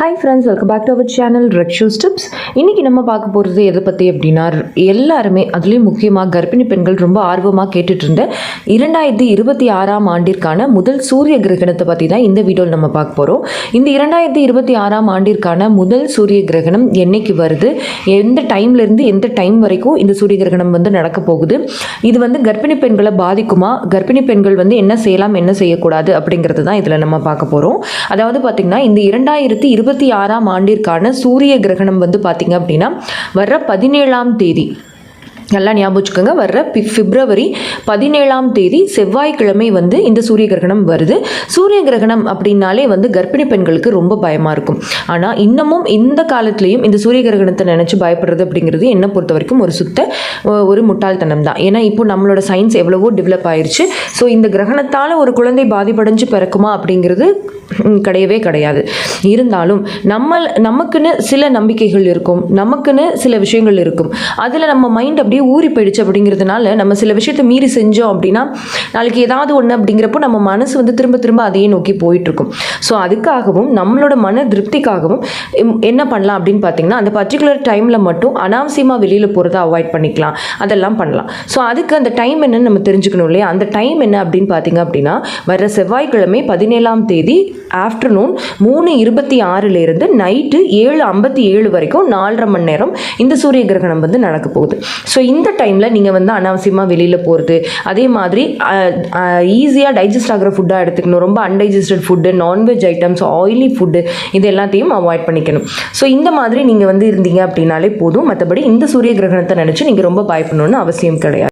Hi friends welcome back to our channel red shoe இன்றைக்கி நம்ம பார்க்க போகிறது எதை பற்றி அப்படின்னா எல்லாருமே அதுலேயும் முக்கியமாக கர்ப்பிணி பெண்கள் ரொம்ப ஆர்வமாக கேட்டுட்டு இருந்த இரண்டாயிரத்தி இருபத்தி ஆறாம் ஆண்டிற்கான முதல் சூரிய கிரகணத்தை பற்றி தான் இந்த வீடியோவில் நம்ம பார்க்க போகிறோம் இந்த இரண்டாயிரத்தி இருபத்தி ஆறாம் ஆண்டிற்கான முதல் சூரிய கிரகணம் என்னைக்கு வருது? எந்த டைம்லேருந்து எந்த டைம் வரைக்கும் இந்த சூரிய கிரகணம் வந்து நடக்க போகுது? இது வந்து கர்ப்பிணி பெண்களை பாதிக்குமா? கர்ப்பிணி பெண்கள் வந்து என்ன செய்யலாம் என்ன செய்யக்கூடாது அப்படிங்கிறது தான் இதில் நம்ம பார்க்க போகிறோம் அதாவது பார்த்திங்கன்னா இந்த இரண்டாயிரத்தி இருபத்தி ஆறாம் ஆண்டிற்கான சூரிய கிரகணம் வந்து பார்த்திங்க அப்படின்னா வர்ற பதினேழாம் தேதி. நல்லா ஞாபகம் வச்சுக்கோங்க. வர்ற பி பிப்ரவரி பதினேழாம் தேதி செவ்வாய்க்கிழமை வந்து இந்த சூரிய கிரகணம் வருது. சூரிய கிரகணம் அப்படின்னாலே வந்து கர்ப்பிணி பெண்களுக்கு ரொம்ப பயமாக இருக்கும். ஆனால் இன்னமும் இந்த காலத்துலேயும் இந்த சூரிய கிரகணத்தை நினச்சி பயப்படுறது அப்படிங்கிறது என்னை பொறுத்த வரைக்கும் ஒரு சுத்த ஒரு முட்டாள்தனம் தான். ஏன்னா இப்போ நம்மளோட சயின்ஸ் எவ்வளவோ டெவலப் ஆயிடுச்சு ஸோ இந்த கிரகணத்தால் ஒரு குழந்தை பாதிப்படைஞ்சு பிறக்குமா அப்படிங்கிறது கிடையவே கிடையாது. இருந்தாலும் நம்ம நமக்குன்னு சில நம்பிக்கைகள் இருக்கும். நமக்குன்னு சில விஷயங்கள் இருக்கும். அதில் நம்ம மைண்ட் அப்படியே ஊறி போயிடுச்சு அப்படிங்கிறதுனால நம்ம சில விஷயத்தை மீறி செஞ்சோம் அப்படின்னா நாளைக்கு ஏதாவது ஒன்று அப்படிங்கிறப்போ நம்ம மனசு வந்து திரும்ப திரும்ப அதையே நோக்கி போயிட்டுருக்கும். ஸோ அதுக்காகவும் நம்மளோட மன திருப்திக்காகவும் என்ன பண்ணலாம் அப்படின்னு பார்த்தீங்கன்னா அந்த பர்டிகுலர் டைமில் மட்டும் அனாவசியமாக வெளியில் போகிறத அவாய்ட் பண்ணிக்கலாம். அதெல்லாம் பண்ணலாம். ஸோ அதுக்கு அந்த டைம் என்னன்னு நம்ம தெரிஞ்சுக்கணும் இல்லையா? அந்த டைம் என்ன அப்படின்னு பார்த்தீங்க அப்படின்னா வர செவ்வாய்க்கிழமை பதினேழாம் தேதி ஆஃப்டர்நூன் மூணு இருபத்தி ஆறுலேருந்து நைட்டு ஏழு ஐம்பத்தி ஏழு வரைக்கும் நாலரை மணி நேரம் இந்த சூரிய கிரகணம் வந்து நடக்க போகுது. ஸோ இந்த டைமில் நீங்கள் வந்து அனாவசியமாக வெளியில் போகிறது அதே மாதிரி ஈஸியாக டைஜஸ்ட் ஆகிற ஃபுட்டாக எடுத்துக்கணும். ரொம்ப undigested food non veg items oily food இது எல்லாத்தையும் அவாய்ட் பண்ணிக்கணும். ஸோ இந்த மாதிரி நீங்கள் வந்து இருந்தீங்க அப்படின்னாலே போதும். மற்றபடி இந்த சூரிய கிரகணத்தை நினச்சி நீங்கள் ரொம்ப பயப்படணும்னு அவசியம் கிடையாது.